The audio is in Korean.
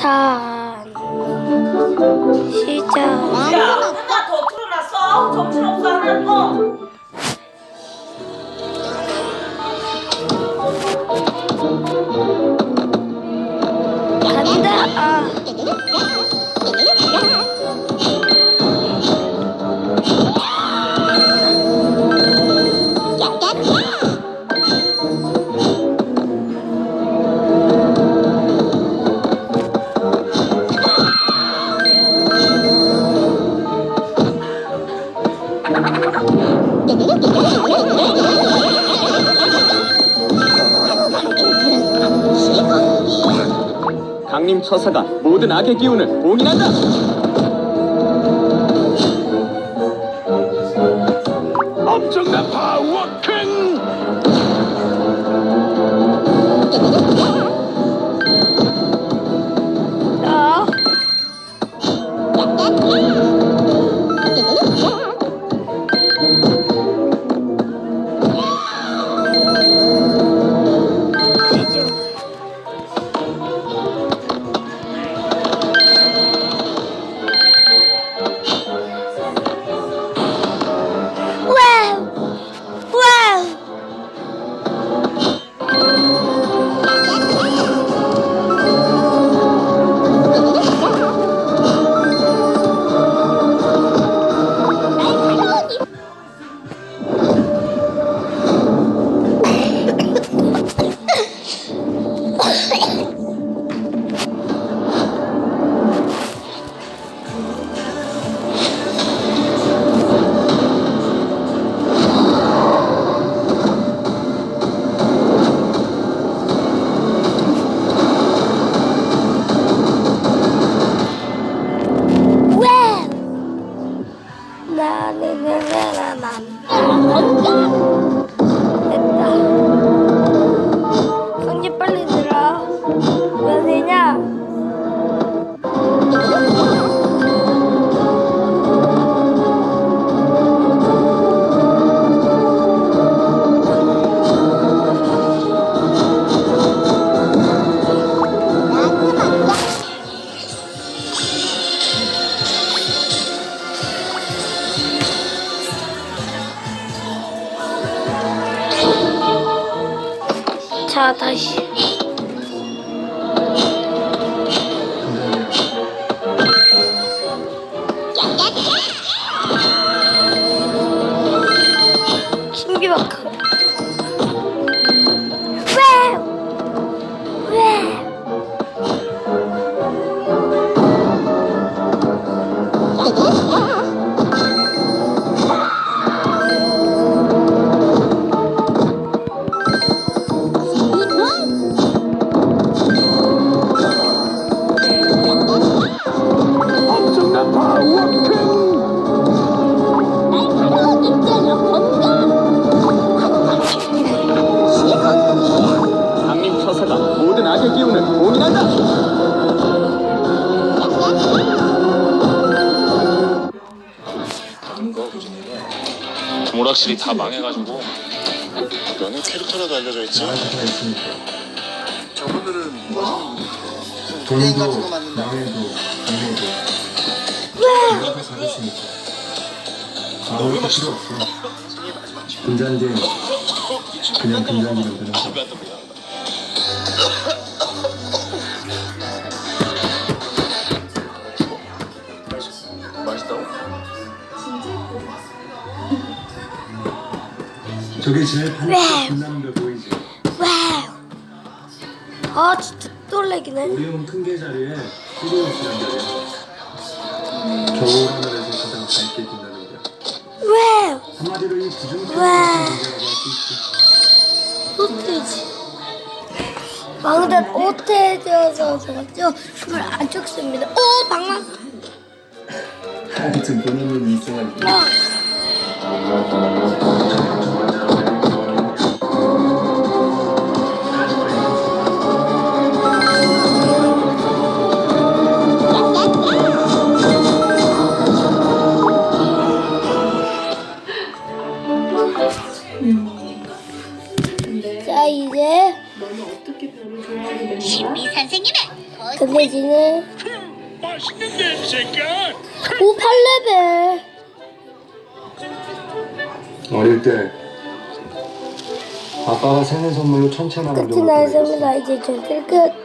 탄 시작 야, 하나 더 틀어놨어? 정신없어 하나 더. 간다 아 강림 처사가 모든 악의 기운을 봉인한다. Oh! 자 다시. 오락실이 다 망해가지고. 너는 캐릭터라도 알려져 있지? 저분들은 돈도 명예도 명예도 이렇게 살았으니까. 아무것도 필요 없어. 금잔디. 그냥 금잔디로 되는 거 맛있다 저게 제일 빛나는 데 보이지? 아 진짜 놀래기네. 오리온 큰개 자리에 히리오스란 자리야 겨울 하늘에서 가장 밝게 빛나는 거야 와우! 한마디로 이 구중편 와. 같은 존재라고 할 수 있지 호텔지. 왕은 호텔이어서 좋았죠. 숨을 안 죽습니다. 오 방망. 아무튼 본인은 이승환이 어. 자 이제 신비 선생님의 견뎌지네. 맛있는 냄새가. 오 8레벨. 어릴 때 아빠가 생일 선물로 천천히 끝이 났습니다. 이제 전틀 끝.